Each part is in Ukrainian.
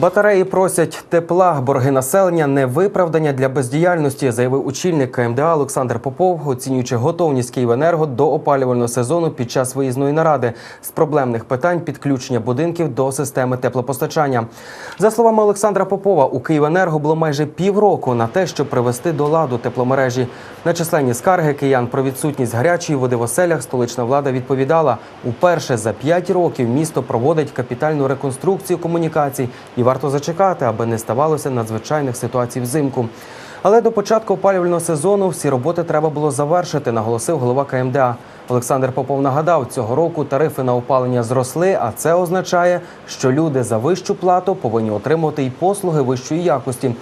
Батареї просять тепла, борги населення не виправдання для бездіяльності, заявив очільник КМДА Олександр Попов, оцінюючи готовність Київенерго до опалювального сезону під час виїзної наради з проблемних питань підключення будинків до системи теплопостачання. За словами Олександра Попова, у Київенерго було майже півроку на те, щоб привести до ладу тепломережі. На численні скарги киян про відсутність гарячої води в оселях столична влада відповідала: уперше за п'ять років місто проводить капітальну реконструкцію комунікацій і варто зачекати, аби не ставалося надзвичайних ситуацій взимку. Але до початку опалювального сезону всі роботи треба було завершити, наголосив голова КМДА. Олександр Попов нагадав, цього року тарифи на опалення зросли, а це означає, що люди за вищу плату повинні отримувати й послуги вищої якості.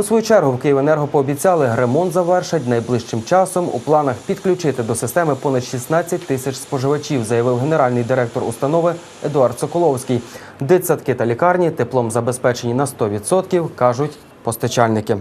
У свою чергу в Київенерго пообіцяли, ремонт завершать найближчим часом. У планах підключити до системи понад 16 тисяч споживачів, заявив генеральний директор установи Едуард Соколовський. Дитсадки та лікарні теплом забезпечені на 100%, кажуть постачальники.